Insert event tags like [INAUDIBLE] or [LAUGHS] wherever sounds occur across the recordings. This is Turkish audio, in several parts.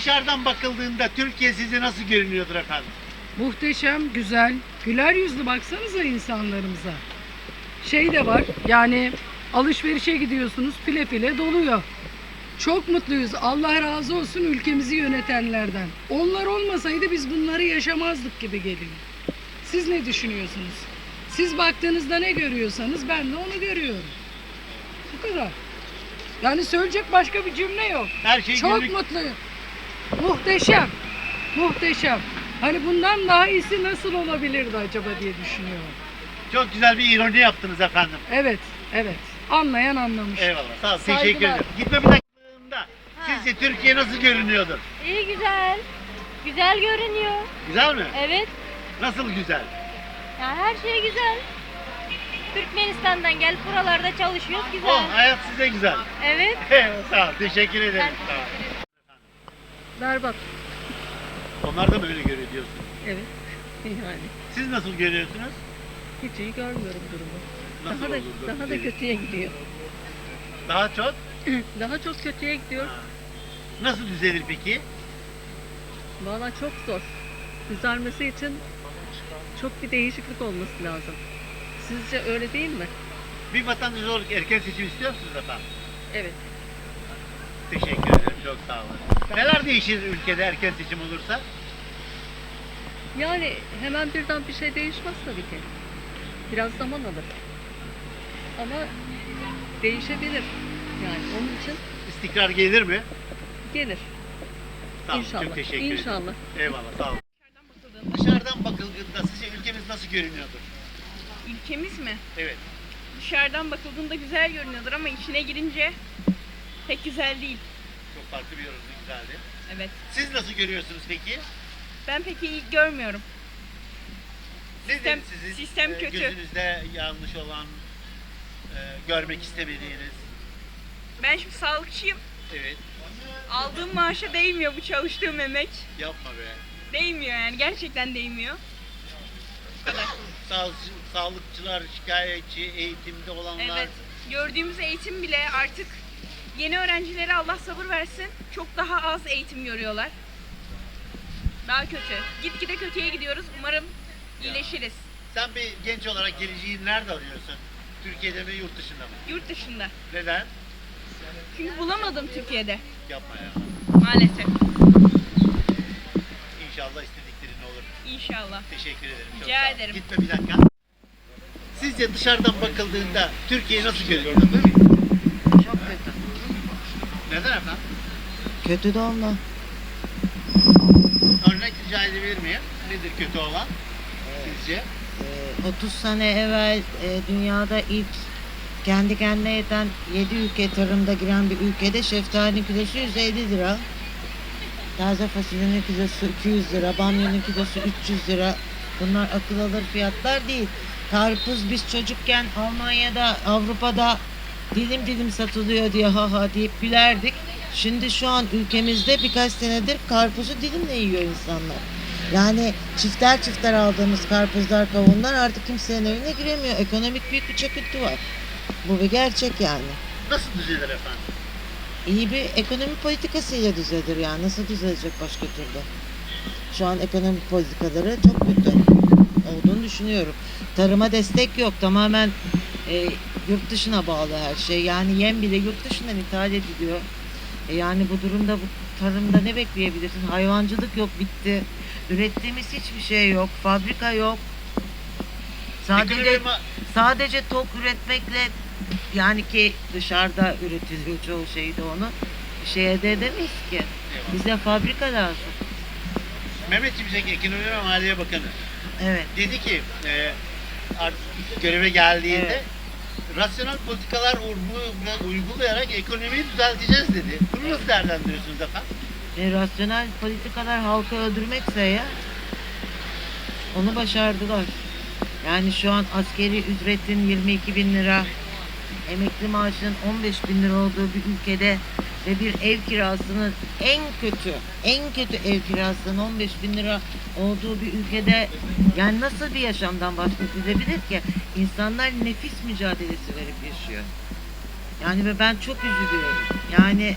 dışarıdan bakıldığında Türkiye size nasıl görünüyordur efendim? Muhteşem, güzel, güler yüzlü baksanıza insanlarımıza. Şey de var, yani alışverişe gidiyorsunuz file file doluyor. Çok mutluyuz. Allah razı olsun ülkemizi yönetenlerden. Onlar olmasaydı biz bunları yaşamazdık gibi geliyor. Siz ne düşünüyorsunuz? Siz baktığınızda ne görüyorsanız ben de onu görüyorum. Bu kadar. Yani söyleyecek başka bir cümle yok. Her şey Çok günlük- mutluyum. Muhteşem. Muhteşem. Hani bundan daha iyisi nasıl olabilirdi acaba diye düşünüyorum. Çok güzel bir ironi yaptınız efendim. Evet, evet. Anlayan anlamış. Eyvallah. Sağ ol. Saygılar. Teşekkür ederim. Gitme bir dakikada sizce Türkiye nasıl görünüyordur? İyi güzel. Güzel görünüyor. Güzel mi? Evet. Nasıl güzel? Ya her şey güzel. Türkmenistan'dan gel buralarda çalışıyoruz güzel. Oh hayat size güzel. Evet. Eyvallah, [LAUGHS] Sağ ol. Teşekkür ederim. Ben Sağ ol. Berbat. Onlar da mı öyle görüyor diyorsun? Evet. Yani Siz nasıl görüyorsunuz? hiç iyi görmüyorum durumu. Nasıl daha da olurdu? daha da kötüye gidiyor. Daha çok? [CLEARS THROAT] daha çok kötüye gidiyor. Nasıl düzelir peki? Valla çok zor. Düzelmesi için çok bir değişiklik olması lazım. Sizce öyle değil mi? Bir vatandaş olarak erken seçim istiyor musunuz efendim? Evet. Teşekkür ederim. Çok sağ olun. Neler değişir ülkede erken seçim olursa? Yani hemen birden bir şey değişmez tabii ki. Biraz zaman alır. Ama değişebilir. Yani onun için İstikrar gelir mi? gelir. Sağ olun. İnşallah. Çok teşekkür ederim. İnşallah. Eyvallah. Sağ olun. Dışarıdan bakıldığında sizce ülkemiz nasıl görünüyordur? Ülkemiz mi? Evet. Dışarıdan bakıldığında güzel görünüyordur ama içine girince pek güzel değil. Çok farklı bir yorumdu. Güzeldi. Evet. Siz nasıl görüyorsunuz peki? Ben pek iyi görmüyorum. Sistem- sizin sistem e, kötü. gözünüzde yanlış olan, e, görmek istemediğiniz. Ben şimdi sağlıkçıyım. Evet. Aldığım maaşa değmiyor bu çalıştığım emek. Yapma be. Değmiyor yani gerçekten değmiyor. Bu kadar. Sağ, sağlıkçılar, şikayetçi, eğitimde olanlar. Evet. Gördüğümüz eğitim bile artık yeni öğrencilere Allah sabır versin. Çok daha az eğitim görüyorlar. Daha kötü. Gitgide kötüye gidiyoruz. Umarım iyileşiriz. Sen bir genç olarak geleceğini nerede arıyorsun? Türkiye'de mi, yurt dışında mı? Yurt dışında. Neden? Çünkü bulamadım Türkiye'de. Yapma ya. Maalesef. İnşallah istediklerin olur. İnşallah. Teşekkür ederim. Çok Rica sağ ol. ederim. Gitme bir dakika. Sizce dışarıdan bakıldığında Türkiye nasıl görünüyor? Neden efendim? Kötü de onunla. Örnek rica edebilir miyim? Nedir kötü olan? Sizce? Ee, 30 sene evvel e, dünyada ilk kendi kendine yeten 7 ülke tarımda giren bir ülkede şeftalinin kilosu 150 lira. Taze fasulyenin kilosu 200 lira, bamyanın kilosu 300 lira. Bunlar akıl alır fiyatlar değil. Karpuz biz çocukken Almanya'da, Avrupa'da dilim dilim satılıyor diye ha ha deyip gülerdik. Şimdi şu an ülkemizde birkaç senedir karpuzu dilimle yiyor insanlar. Yani çifter çifter aldığımız karpuzlar, kavunlar artık kimsenin evine giremiyor. Ekonomik büyük bir çöküntü var. Bu bir gerçek yani. Nasıl düzelir efendim? İyi bir ekonomi politikasıyla düzelir yani. Nasıl düzelecek başka türlü? Şu an ekonomi politikaları çok kötü olduğunu düşünüyorum. Tarıma destek yok. Tamamen e, yurt dışına bağlı her şey. Yani yem bile yurt dışından ithal ediliyor. E, yani bu durumda bu tarımda ne bekleyebilirsin? Hayvancılık yok bitti. Ürettiğimiz hiçbir şey yok. Fabrika yok. Sadece sadece tok üretmekle yani ki dışarıda üretiliyor çoğu şeyde onu bir şey elde edemeyiz ki. Bize fabrika lazım. Mehmet Şimşek Ekonomi ve Maliye Bakanı Evet. dedi ki e, artık göreve geldiğinde Evet. Rasyonel politikalar uygula- uygulayarak ekonomiyi düzelteceğiz dedi. Bunu nasıl değerlendiriyorsunuz efendim? E, rasyonel politikalar halkı öldürmekse ya onu başardılar. Yani şu an askeri ücretin 22 bin lira, emekli maaşının 15 bin lira olduğu bir ülkede ve bir ev kirasının en kötü, en kötü ev kirasının 15 bin lira olduğu bir ülkede yani nasıl bir yaşamdan bahsedilebilir ki? İnsanlar nefis mücadelesi verip yaşıyor. Yani ve ben çok üzülüyorum. Yani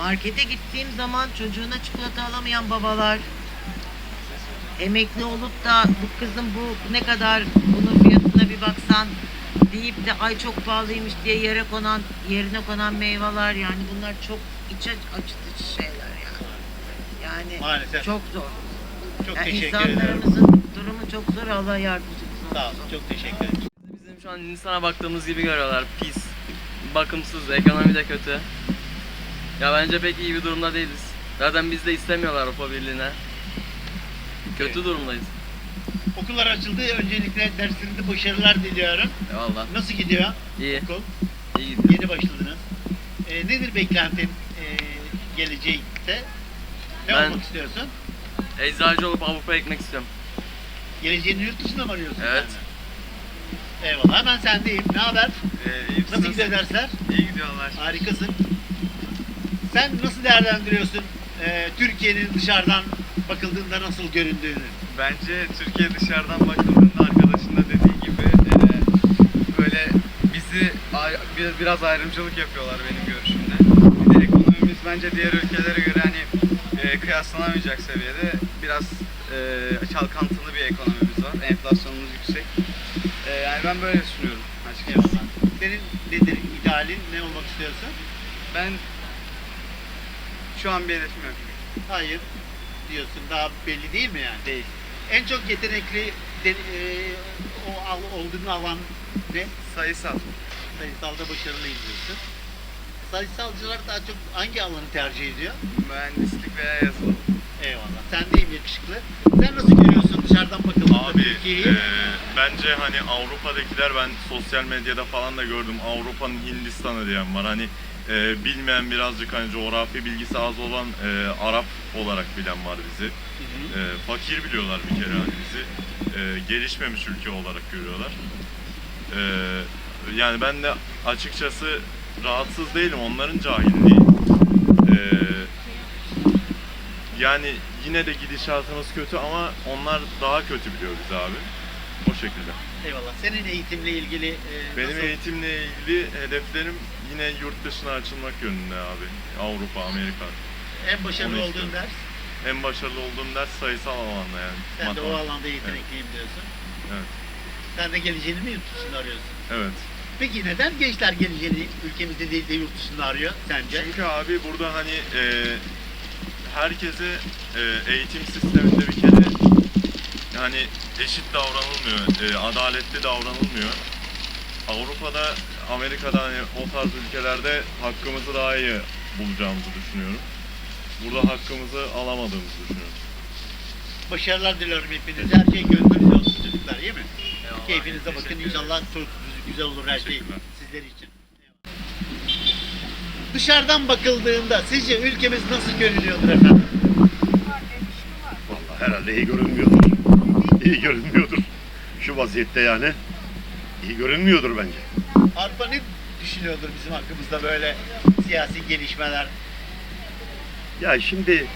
Markete gittiğim zaman çocuğuna çikolata alamayan babalar, emekli olup da bu kızım bu ne kadar bunun fiyatına bir baksan deyip de ay çok pahalıymış diye yere konan yerine konan meyveler yani bunlar çok iç acıtıcı şeyler yani. Yani Maalesef. Çok, çok zor. Yani teşekkür ederim. insanlarımızın durumu çok zor. Allah yardımcımız olsun. Sağ olun. Çok teşekkür ederim. Bizim şu an Hindistan'a baktığımız gibi görüyorlar. Pis, bakımsız, ekonomi de kötü. Ya bence pek iyi bir durumda değiliz. Zaten biz de istemiyorlar Avrupa Birliği'ne. Kötü Evet. durumdayız. Okullar açıldı. Öncelikle derslerinde başarılar diliyorum. Eyvallah. Nasıl gidiyor İyi, okul? iyi gidiyor. Yeni başladınız. Ee, nedir beklentin ee, gelecekte? Ne Ben- olmak istiyorsun? Eczacı olup Avrupa'ya gitmek istiyorum. Geleceğini yurt dışında mı arıyorsun? Evet. sen de? Eyvallah. Hemen sendeyim. Ne haber? Ee, Nasıl gidiyor dersler? İyi gidiyorlar. Harikasın. Sen nasıl değerlendiriyorsun ee, Türkiye'nin dışarıdan bakıldığında nasıl göründüğünü? Bence Türkiye dışarıdan bakıldığında arkadaşın da dediği gibi e, böyle bizi biraz ayrımcılık yapıyorlar benim görüşümde. Bir de ekonomimiz bence diğer ülkelere göre hani e, kıyaslanamayacak seviyede biraz e, çalkantılı bir ekonomimiz var. Enflasyonumuz yüksek. E, yani ben böyle düşünüyorum açıkçası. Senin nedir idealin? Ne olmak istiyorsun? Ben şu an bir hedefim yok. Hayır diyorsun. Daha belli değil mi yani? Değil. En çok yetenekli de, ee, o al, olduğun alan ne? Sayısal. Sayısalda başarılıyım diyorsun. Sayısalcılar daha çok hangi alanı tercih ediyor? Mühendislik veya yazılım. Eyvallah. Sen deyim yakışıklı. Sen nasıl görüyorsun dışarıdan bakıldığında Abi Türkiye'yi? e, bence hani Avrupa'dakiler ben sosyal medyada falan da gördüm Avrupa'nın Hindistan'ı diyen var. Hani e, bilmeyen birazcık hani coğrafi bilgisi az olan e, Arap olarak bilen var bizi. Hı hı. E, fakir biliyorlar bir kere hani bizi. E, gelişmemiş ülke olarak görüyorlar. E, yani ben de açıkçası rahatsız değilim onların cahilliği. E, yani yine de gidişatımız kötü ama onlar daha kötü biliyor bizi abi. O şekilde. Eyvallah. Senin eğitimle ilgili e, Benim nasıl? eğitimle ilgili hedeflerim yine yurt dışına açılmak yönünde abi. Avrupa, Amerika. en başarılı olduğun ders? En başarılı olduğum ders sayısal alanda yani. Sen de o Matematik. alanda yetenekliyim diyorsun. Evet. Sen de geleceğini mi yurt dışında arıyorsun? Evet. Peki neden gençler geleceğini ülkemizde değil de yurt dışında arıyor sence? Çünkü abi burada hani e, herkese e, eğitim sisteminde bir kere yani eşit davranılmıyor, e, adaletli davranılmıyor. Avrupa'da, Amerika'da hani o tarz ülkelerde hakkımızı daha iyi bulacağımızı düşünüyorum. Burada hakkımızı alamadığımızı düşünüyorum. Başarılar diliyorum hepinize. Her şey gönlünüzce olsun çocuklar iyi mi? Eyvallah. Keyfinize bakın inşallah çok güzel olur her şey sizler için. Dışarıdan bakıldığında sizce ülkemiz nasıl görünüyordur efendim? Vallahi herhalde iyi görünmüyordur. İyi görünmüyordur. Şu vaziyette yani iyi görünmüyordur bence. Avrupa ne düşünüyordur bizim hakkımızda böyle siyasi gelişmeler, Ya şimdi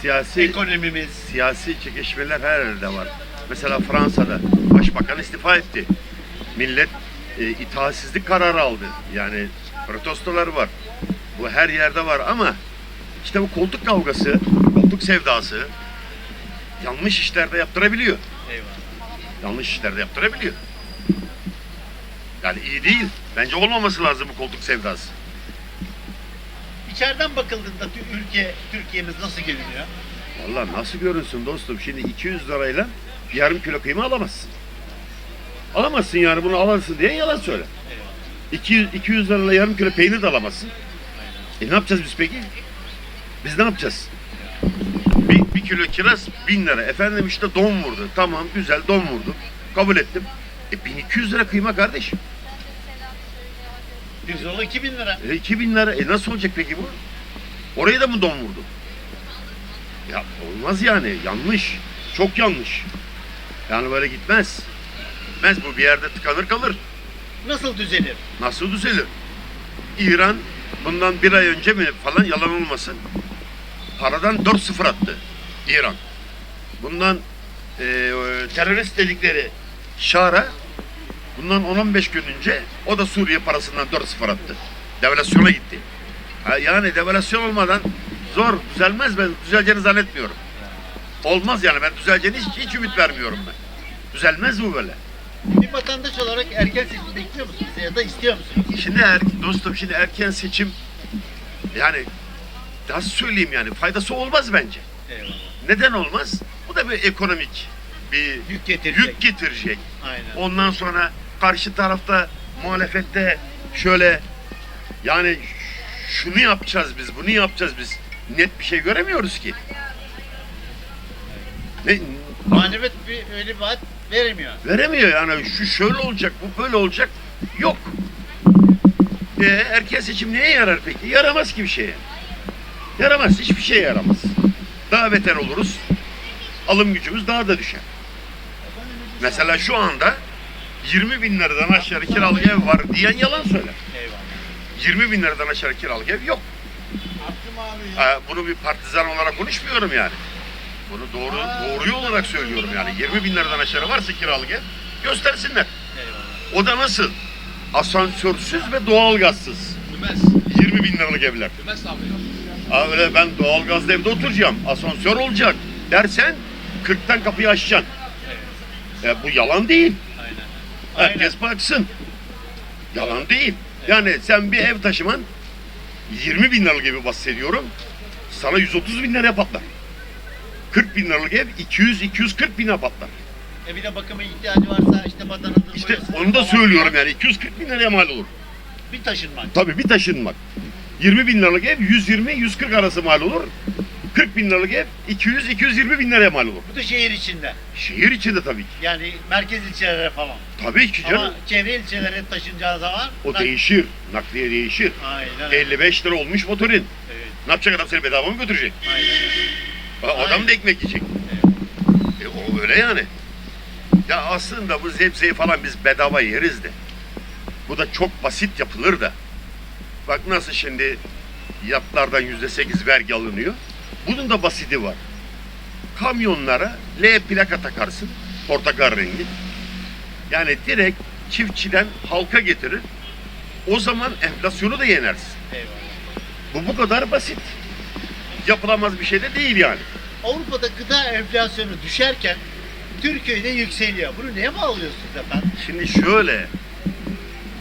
siyasi ekonomimiz, siyasi çekişmeler her yerde var. Mesela Fransa'da başbakan istifa etti. Millet e, itaatsizlik kararı aldı. Yani protestolar var. Bu her yerde var ama işte bu koltuk kavgası, koltuk sevdası yanlış işlerde yaptırabiliyor. eyvallah. Yanlış işlerde yaptırabiliyor. Yani iyi değil. Bence olmaması lazım bu koltuk sevdası. İçeriden bakıldığında ülke, Türkiye'miz nasıl görünüyor? Vallahi nasıl görünsün dostum? Şimdi 200 lirayla yarım kilo kıyma alamazsın. Alamazsın yani bunu alırsın diye yalan söyle. 200, 200 lirayla yarım kilo peynir de alamazsın. E ne yapacağız biz peki? Biz ne yapacağız? Bir, bir kilo kiraz 1000 lira. Efendim işte don vurdu. Tamam güzel don vurdu. Kabul ettim. E 1200 lira kıyma kardeşim. Pirzola 2000 lira. E 2000 lira. E nasıl olacak peki bu? Orayı da mı don vurdu? Ya olmaz yani. Yanlış. Çok yanlış. Yani böyle gitmez. Gitmez bu bir yerde tıkanır kalır. Nasıl düzelir? Nasıl düzelir? İran bundan bir ay önce mi falan yalan olmasın. Paradan 4-0 attı İran. Bundan e, terörist dedikleri Şara bundan 10-15 gün önce o da Suriye parasından 4-0 attı. Devlasyona gitti. Yani devalüasyon olmadan zor düzelmez ben düzeleceğini zannetmiyorum. Olmaz yani ben düzeleceğini hiç, hiç ümit vermiyorum ben. Düzelmez bu böyle. Bir vatandaş olarak erken seçim bekliyor musunuz ya da istiyor musunuz? Şimdi er, dostum şimdi erken seçim yani nasıl söyleyeyim yani faydası olmaz bence. Eyvallah. Neden olmaz? Bu da bir ekonomik bir Yük getirecek. yük getirecek. Aynen. Ondan sonra karşı tarafta muhalefette şöyle yani şunu yapacağız biz, bunu yapacağız biz. Net bir şey göremiyoruz ki. Ne, Muhalefet bir öyle vaat veremiyor. veremiyor yani şu şöyle olacak, bu böyle olacak. Yok. E, erken seçim neye yarar peki? Yaramaz ki bir şeye. Yaramaz, hiçbir şeye yaramaz. Daha beter oluruz. Alım gücümüz daha da düşer. Mesela şu anda 20 bin liradan aşağı kiralık ev var diyen yalan söyler. Eyvallah. 20 bin liradan aşağı kiralık ev yok. Ha, bunu bir partizan olarak konuşmuyorum yani. Bunu doğru doğruyu olarak söylüyorum yani. 20 bin liradan aşağı varsa kiralık ev göstersinler. Eyvallah. O da nasıl? Asansörsüz ve doğalgazsız. 20 bin liralık evler. Aa, öyle ben doğalgazlı evde oturacağım. Asansör olacak dersen 40'tan kapıyı açacaksın. E, bu yalan değil. Herkes baksın. Yalan değil. Yani sen bir ev taşıman 20 bin liralık gibi bahsediyorum. Sana 130 bin liraya patlar. 40 bin liralık ev 200-240 bine patlar. E bir de bakıma ihtiyacı varsa işte badanıdır. İşte onu da söylüyorum yani 240 bin liraya mal olur. Bir taşınmak. Tabii bir taşınmak. 20 bin liralık ev 120-140 arası mal olur. 40 bin liralık ev 200-220 bin liraya mal olur. Bu da şehir içinde. Şehir içinde tabii ki. Yani merkez ilçelere falan. Tabii ki canım. Ama çevre ilçelere taşınacağı zaman O nak- değişir. Nakliye değişir. Aynen. öyle. 55 lira olmuş motorin. Evet. Ne yapacak adam seni bedava mı götürecek? Aynen. Ha, Adam Aynen. da ekmek yiyecek. E, o öyle yani. Ya aslında bu zebzeyi falan biz bedava yeriz de. Bu da çok basit yapılır da. Bak nasıl şimdi yatlardan yüzde sekiz vergi alınıyor. Bunun da basiti var. Kamyonlara L plaka takarsın. Portakal rengi. Yani direkt çiftçiden halka getirir. O zaman enflasyonu da yenersin. Eyvallah. Bu bu kadar basit. Yapılamaz bir şey de değil yani. Avrupa'da gıda enflasyonu düşerken Türkiye'de yükseliyor. Bunu neye bağlıyorsunuz efendim? Şimdi şöyle,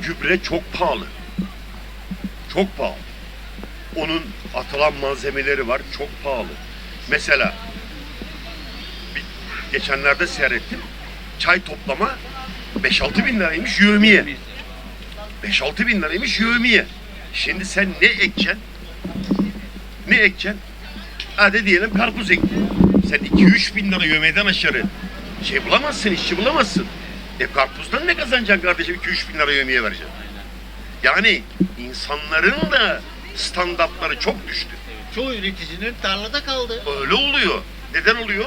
gübre çok pahalı. Çok pahalı. Onun atılan malzemeleri var, çok pahalı. Mesela, geçenlerde seyrettim, çay toplama 5-6 bin liraymış yövmiye. 5-6 bin liraymış yövmiye. Şimdi sen ne ekeceksin? Ne ekeceksin? Hadi diyelim karpuz ektin. Sen 2-3 bin lira yövmiyeden aşağı şey bulamazsın, işçi bulamazsın. E karpuzdan ne kazanacaksın kardeşim 2-3 bin lira yövmiye vereceksin. Yani insanların da standartları çok düştü. Çoğu üreticinin tarlada kaldı. Öyle oluyor. Neden oluyor?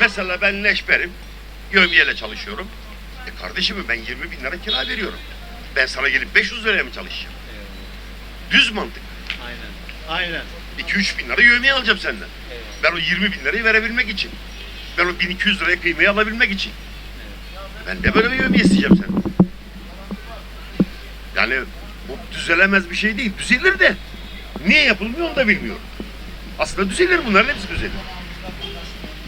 Mesela ben leşberim, yövmiyeyle çalışıyorum. E kardeşim ben 20 bin lira kira veriyorum. Ben sana gelip 500 liraya mı çalışacağım? Düz mantık. Aynen. Aynen. 2-3 bin lira yövmiye alacağım senden. Ben o 20 bin lirayı verebilmek için. Ben o 1200 liraya kıymayı alabilmek için. Ben de böyle bir yövmiye isteyeceğim senden. Yani bu düzelemez bir şey değil. Düzelir de. Niye yapılmıyor onu da bilmiyorum. Aslında düzelir bunların hepsi düzelir.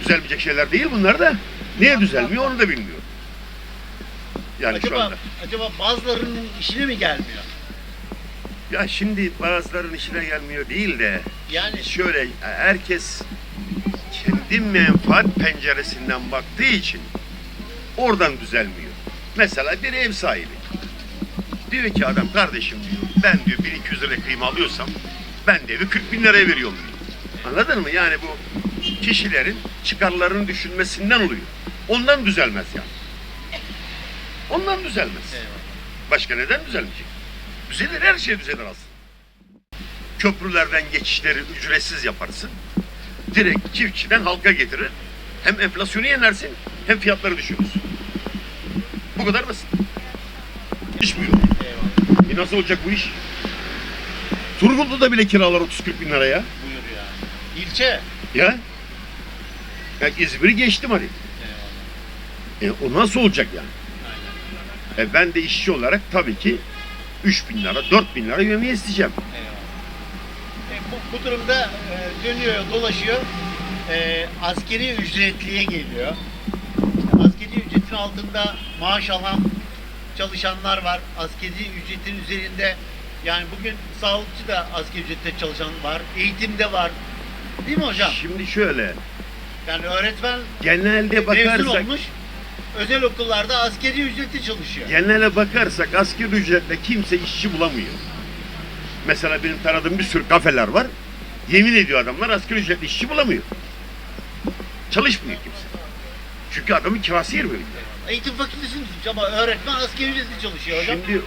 Düzelmeyecek şeyler değil bunlar da. Niye düzelmiyor onu da bilmiyorum. Yani şu acaba, anda. acaba bazılarının işine mi gelmiyor? Ya şimdi bazıların işine gelmiyor değil de Yani şöyle herkes kendi menfaat penceresinden baktığı için oradan düzelmiyor. Mesela bir ev sahibi. Diyor ki adam kardeşim diyor ben diyor 1200 lira kıyma alıyorsam ben de evi 40 bin liraya veriyorum. Anladın mı? Yani bu kişilerin çıkarlarını düşünmesinden oluyor. Ondan düzelmez yani. Ondan düzelmez. Başka neden düzelmeyecek? Düzelir her şey düzelir aslında. Köprülerden geçişleri ücretsiz yaparsın. Direkt çiftçiden halka getirir. Hem enflasyonu yenersin hem fiyatları düşürürsün. Bu kadar basit. İş bu yok. E nasıl olacak bu iş? Turgutlu'da bile kiralar 30-40 bin lira ya. Buyur ya. İlçe. Ya. Ya İzmir'i geçtim hadi. Eyvallah. E o nasıl olacak yani? Aynen. E ben de işçi olarak tabii ki 3 bin lira, 4 bin lira yemeği isteyeceğim. Eyvallah. Bu durumda e, dönüyor, dolaşıyor. E, askeri ücretliye geliyor. Askeri ücretin altında maaş alan çalışanlar var. Askeri ücretin üzerinde yani bugün sağlıkçı da asgari ücrette çalışan var. Eğitimde var. Değil mi hocam? Şimdi şöyle, Yani öğretmen genelde mezun bakarsak, olmuş. Özel okullarda askeri ücreti çalışıyor. genele bakarsak asgari ücretle kimse işçi bulamıyor. Mesela benim tanıdığım bir sürü kafeler var. Yemin ediyor adamlar asgari ücretli işçi bulamıyor. Çalışmıyor kimse. Çünkü adamın kirası yer böyle. Eğitim fakültesini tutmuş ama öğretmen asgari ücretli çalışıyor hocam. Şimdi